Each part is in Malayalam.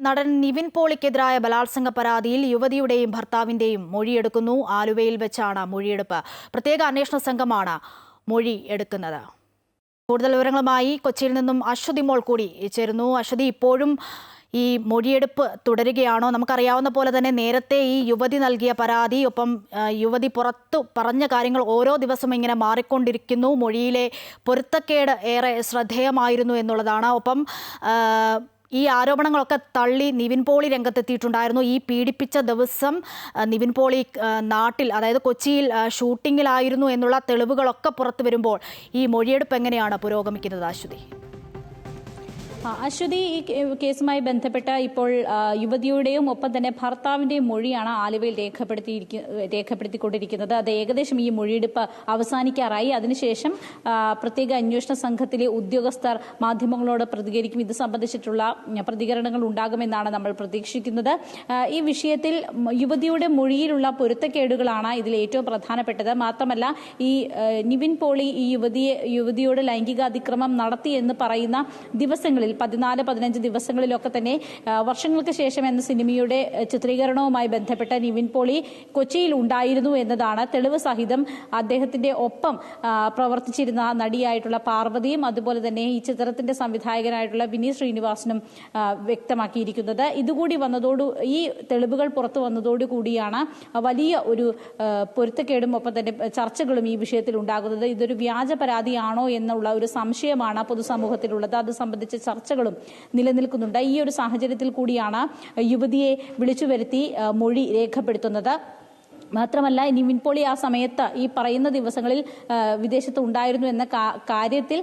നടൻ നിവിൻ പോളിക്കെതിരായ ബലാത്സംഗ പരാതിയിൽ യുവതിയുടെയും ഭർത്താവിന്റെയും മൊഴിയെടുക്കുന്നു. ആലുവയിൽ വെച്ചാണ് മൊഴിയെടുപ്പ്. പ്രത്യേക അന്വേഷണ സംഘമാണ് മൊഴി എടുക്കുന്നത്. കൂടുതൽ വിവരങ്ങളുമായി കൊച്ചിയിൽ നിന്നും അശ്വതി മോൾ കൂടി ചേരുന്നു. അശ്വതി ഇപ്പോഴും ഈ മൊഴിയെടുപ്പ് തുടരുകയാണോ? നമുക്കറിയാവുന്ന പോലെ തന്നെ നേരത്തെ ഈ യുവതി നൽകിയ പരാതി ഒപ്പം യുവതി പുറത്തു പറഞ്ഞ കാര്യങ്ങൾ ഓരോ ദിവസവും ഇങ്ങനെ മാറിക്കൊണ്ടിരിക്കുന്നു. മൊഴിയിലെ പൊരുത്തക്കേട് ഏറെ ശ്രദ്ധേയമായിരുന്നു എന്നുള്ളതാണ്. ഒപ്പം ഈ ആരോപണങ്ങളൊക്കെ തള്ളി നിവിൻ പോളി രംഗത്തെത്തിയിട്ടുണ്ടായിരുന്നു. ഈ പീഡിപ്പിച്ച ദിവസം നിവിൻ പോളി നാട്ടിൽ അതായത് കൊച്ചിയിൽ ഷൂട്ടിങ്ങിലായിരുന്നു എന്നുള്ള തെളിവുകളൊക്കെ പുറത്തു വരുമ്പോൾ ഈ മൊഴിയെടുപ്പ് എങ്ങനെയാണ് പുരോഗമിക്കുന്നത് അശ്വതി അശ്വതി ഈ കേസുമായി ബന്ധപ്പെട്ട ഇപ്പോൾ യുവതിയുടെയും ഒപ്പം തന്നെ ഭർത്താവിന്റെയും മൊഴിയാണ് ആലുവയിൽ രേഖപ്പെടുത്തിയിരിക്ക രേഖപ്പെടുത്തിക്കൊണ്ടിരിക്കുന്നത്. അത് ഏകദേശം ഈ മൊഴിയെടുപ്പ് അവസാനിക്കാറായി. അതിനുശേഷം പ്രത്യേക അന്വേഷണ സംഘത്തിലെ ഉദ്യോഗസ്ഥർ മാധ്യമങ്ങളോട് പ്രതികരിക്കും. ഇത് സംബന്ധിച്ചിട്ടുള്ള പ്രതികരണങ്ങൾ ഉണ്ടാകുമെന്നാണ് നമ്മൾ പ്രതീക്ഷിക്കുന്നത്. ഈ വിഷയത്തിൽ യുവതിയുടെ മൊഴിയിലുള്ള പൊരുത്തക്കേടുകളാണ് ഇതിൽ ഏറ്റവും പ്രധാനപ്പെട്ടത്. മാത്രമല്ല ഈ നിവിൻ പോളി ഈ യുവതിയെ യുവതിയോട് ലൈംഗികാതിക്രമം നടത്തി എന്ന് പറയുന്ന ദിവസങ്ങളിൽ പതിനാല് പതിനഞ്ച് ദിവസങ്ങളിലൊക്കെ തന്നെ വർഷങ്ങൾക്ക് ശേഷം എന്ന സിനിമയുടെ ചിത്രീകരണവുമായി ബന്ധപ്പെട്ട നിവിൻ പോളി കൊച്ചിയിൽ ഉണ്ടായിരുന്നു എന്നതാണ് തെളിവ് സഹിതം അദ്ദേഹത്തിന്റെ ഒപ്പം പ്രവർത്തിച്ചിരുന്ന നടിയായിട്ടുള്ള പാർവതിയും അതുപോലെ തന്നെ ഈ ചിത്രത്തിന്റെ സംവിധായകനായിട്ടുള്ള വിനീത് ശ്രീനിവാസനും വ്യക്തമാക്കിയിരിക്കുന്നത്. ഇതുകൂടി വന്നതോടു ഈ തെളിവുകൾ പുറത്തു വന്നതോടു കൂടിയാണ് വലിയ ഒരു പൊരുത്തക്കേടും ഒപ്പം തന്നെ ചർച്ചകളും ഈ വിഷയത്തിൽ ഉണ്ടാകുന്നത്. ഇതൊരു വ്യാജ പരാതിയാണോ എന്നുള്ള ഒരു സംശയമാണ് പൊതുസമൂഹത്തിലുള്ളത്. അത് സംബന്ധിച്ച ചർച്ചകളും നിലനിൽക്കുന്നുണ്ട്. ഈ ഒരു സാഹചര്യത്തിൽ കൂടിയാണ് യുവതിയെ വിളിച്ചു വരുത്തി മൊഴി രേഖപ്പെടുത്തുന്നത്. മാത്രമല്ല നിവിൻ പോളി ആ സമയത്ത് ഈ പറയുന്ന ദിവസങ്ങളിൽ വിദേശത്ത് ഉണ്ടായിരുന്നു എന്ന കാര്യത്തിൽ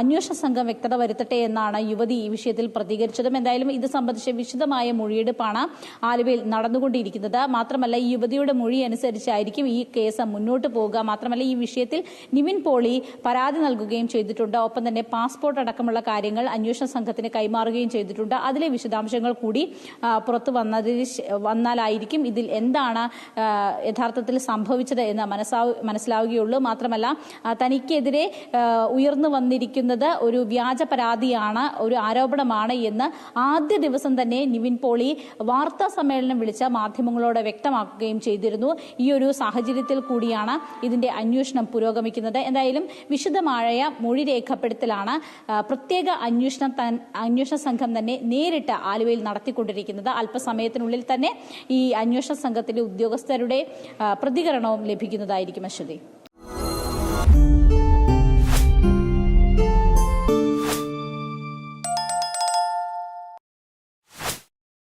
അന്വേഷണ സംഘം വ്യക്തത വരുത്തട്ടെ എന്നാണ് യുവതി ഈ വിഷയത്തിൽ പ്രതികരിച്ചതും. എന്തായാലും ഇത് സംബന്ധിച്ച വിശദമായ മൊഴിയെടുപ്പാണ് ആലുവയിൽ നടന്നുകൊണ്ടിരിക്കുന്നത്. മാത്രമല്ല ഈ യുവതിയുടെ മൊഴി അനുസരിച്ചായിരിക്കും ഈ കേസ് മുന്നോട്ട് പോവുക. മാത്രമല്ല ഈ വിഷയത്തിൽ നിവിൻ പോളി പരാതി നൽകുകയും ചെയ്തിട്ടുണ്ട്. ഒപ്പം തന്നെ പാസ്പോർട്ട് അടക്കമുള്ള കാര്യങ്ങൾ അന്വേഷണ സംഘത്തിന് കൈമാറുകയും ചെയ്തിട്ടുണ്ട്. അതിലെ വിശദാംശങ്ങൾ കൂടി പുറത്തു വന്നതിന് വന്നാലായിരിക്കും ഇതിൽ എന്താണ് യഥാർത്ഥത്തിൽ സംഭവിച്ചത് എന്ന് മനസ്സാവു മനസ്സിലാവുകയുള്ളൂ. മാത്രമല്ല തനിക്കെതിരെ ഉയർന്നു വന്നിരിക്കുന്നത് ഒരു വ്യാജ പരാതിയാണ് ഒരു ആരോപണമാണ് എന്ന് ആദ്യ ദിവസം തന്നെ നിവിൻ പോളി വാർത്താ സമ്മേളനം വിളിച്ച മാധ്യമങ്ങളോട് വ്യക്തമാക്കുകയും ചെയ്തിരുന്നു. ഈ ഒരു സാഹചര്യത്തിൽ കൂടിയാണ് ഇതിന്റെ അന്വേഷണം പുരോഗമിക്കുന്നത്. എന്തായാലും വിശദമായ മൊഴി രേഖപ്പെടുത്തലാണ് പ്രത്യേക അന്വേഷണം അന്വേഷണ സംഘം തന്നെ നേരിട്ട് ആലുവയിൽ നടത്തിക്കൊണ്ടിരിക്കുന്നത്. അല്പസമയത്തിനുള്ളിൽ തന്നെ ഈ അന്വേഷണ സംഘത്തിലെ ഉദ്യോഗസ്ഥരുടെ പ്രതികരണവും ലഭിക്കുന്നതായിരിക്കും അശ്വതി.